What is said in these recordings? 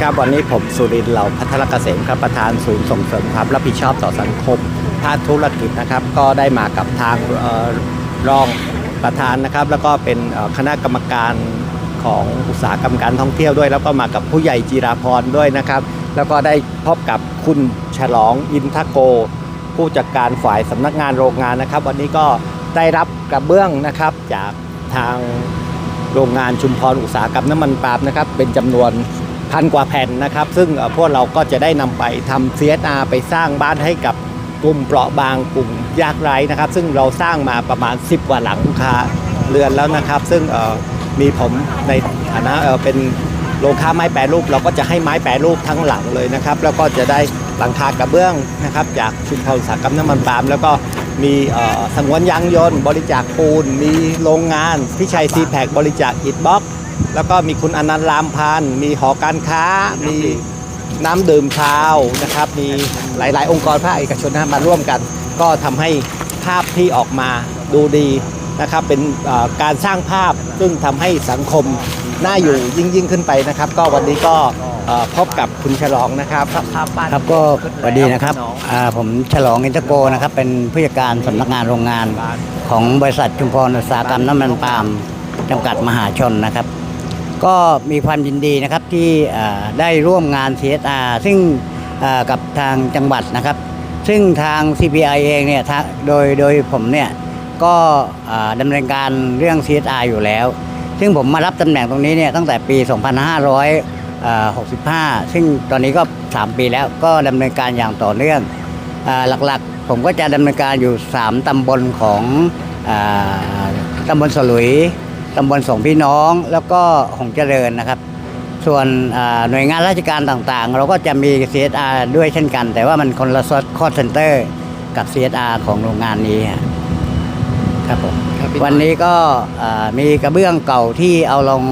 ครับวันนี้ผมสุรินทร์เหล่าพัทรเกษมครับประธานศูนย์ส่งเสริมความรับผิดชอบต่อสังคมภาคธุรกิจนะครับ ก็ได้มากับทางออรองประธานนะครับ แล้วก็เป็นคณะกรรมการของอุตสาหกรรมการท่องเที่ยวด้วย แล้วก็มากับผู้ใหญ่จีราพรด้วยนะครับ แล้วก็ได้พบกับคุณฉลองอินทโก ผู้จัดการฝ่ายสำนักงานโรงงานนะครับ วันนี้ก็ได้รับกระเบื้องนะครับจากทางโรงงานชุมพรอุตสาหกรรมน้ำมันปาล์มนะครับ เป็นจำนวน พันกว่าแผ่นนะครับ ซึ่งพวกเราก็จะได้นำไปทำ CSR ไปสร้างบ้านให้กับกลุ่มเปราะบางกลุ่มยากไร้นะครับ ซึ่งเราสร้างมาประมาณ 10 กว่าหลังคาเรือนแล้วนะครับ ซึ่งมีผมในฐานะเป็นโรงค้าไม้แปรรูป เราก็จะให้ไม้แปรรูปทั้งหลังเลยนะครับ แล้วก็จะได้หลังคากระเบื้องนะครับ จากชุมพรอุตสาหกรรมน้ำมันปาล์มแล้วก็มีเอ่อสงวนยางยนต์ บริจาคปูน มีโรงงานพิชัยซีแพคบริจาคอิฐบล็อก แล้วก็มีคุณอนันต์รามพันธ์มีหอการค้า มีน้ำดื่มชาวนะครับ มีหลาย ๆ องค์กรภาคเอกชนนะมาร่วมกัน ก็ทำให้ภาพที่ออกมาดูดีนะครับเป็นเอ่อการสร้างภาพซึ่งทำให้สังคมน่าอยู่ยิ่งยิ่งขึ้นไปนะครับ ก็วันนี้ก็เอ่อพบกับคุณฉลองนะครับภาพบ้านครับก็สวัสดีนะครับน้องอ่าผมฉลองอินเตอร์โกนะครับเป็นผู้จัดการสำนักงานโรงงานบ้าน ของบริษัทชุมพรอุตสาหกรรมน้ำมันปาล์มจำกัดมหาชนนะครับ ก็มีความยินดีนะครับที่ได้ร่วมงาน CSR ซึ่งกับทางจังหวัดนะครับ ซึ่งทาง CPI เองเนี่ยโดยโดยผมเนี่ยก็ดำเนินการเรื่อง CSR อยู่แล้ว ซึ่งผมมารับตำแหน่งตรงนี้เนี่ยตั้งแต่ปี 2565 ซึ่งตอนนี้ก็ 3 ปีแล้วก็ดำเนินการอย่างต่อเนื่องอหลักๆ ผมก็จะดำเนินการอยู่ 3 ตำบลของอตำบลสลุย ตำบลสองพี่น้องแล้วก็หงเจริญนะครับ ส่วนอ่าหน่วยงานราชการต่างๆ เราก็จะมี CSR ด้วยเช่นกัน แต่ว่ามันคนละคอร์เซนเตอร์กับ CSR ของโรงงานนี้ครับผมครับพี่วันนี้ก็อ่ามีกระเบื้องเก่าที่เอาลง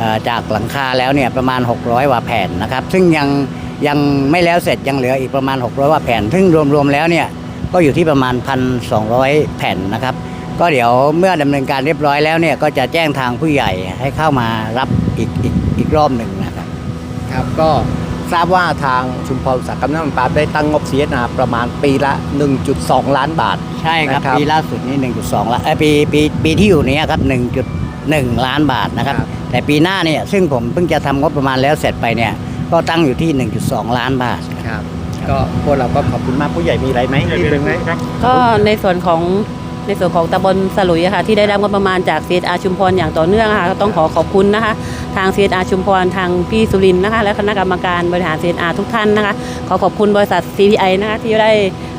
อ่าจากหลังคาแล้วเนี่ยประมาณ 600กว่าแผ่นนะครับ ซึ่งยังยังไม่แล้วเสร็จยังเหลืออีกประมาณ 600กว่าแผ่น ซึ่งรวมๆแล้วเนี่ยก็อยู่ที่ประมาณ 1,200 แผ่นนะครับ ก็เดี๋ยวเมื่อดำเนินการเรียบร้อยแล้วเนี่ยก็จะแจ้งทางผู้ใหญ่ให้เข้ามารับอีกอีกอีกรอบหนึ่งนะครับครับก็ทราบว่าทางชุมพรอุตสาหกรรมน้ำมันปาล์มได้ตั้งงบ CSR ประมาณปีละ 1.2 ล้านบาท ใช่ครับ นะครับปีล่าสุดนี่1.2ล้านเอ้ยปีปีปีที่อยู่เนี้ครับ1.1 ล้านบาทนะครับ ครับ แต่ปีหน้าเนี่ยซึ่งผมเพิ่งจะทำงบประมาณแล้วเสร็จไปเนี่ยก็ตั้งอยู่ที่ 1.2 ล้านบาท ครับ ก็พวกเราก็ขอบคุณมากผู้ใหญ่มีอะไรไหมนิดนึงไหม ก็ในส่วนของ ในส่วนของตำบลสลุยะค่ะที่ได้รับงบประมาณจาก CSR ชุมพรอย่างต่อเนื่องค่ะต้องขอขอบคุณนะคะ ทาง CSR ชุมพรทางพี่สุรินนะคะ และคณะกรรมการบริหาร CSR ทุกท่านนะคะ ขอขอบคุณบริษัท CPI นะคะที่ได้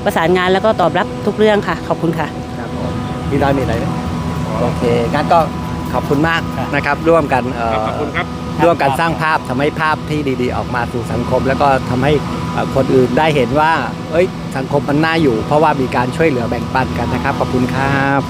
ประสานงานแล้วก็ตอบรับทุกเรื่องค่ะ ขอบคุณค่ะ ครับผมพี่น้อยมีอะไรไหมโอเคงั้นก็ ขอบคุณมากนะครับ ร่วมกันเอ่อขอบคุณครับร่วมกันสร้างภาพทำให้ภาพที่ดีๆ ออกมาสู่สังคม แล้วก็ทำให้เอ่อคนอื่นได้เห็นว่า เอ้ยสังคมมันน่าอยู่ เพราะว่ามีการช่วยเหลือแบ่งปันกันนะครับ ขอบคุณครับ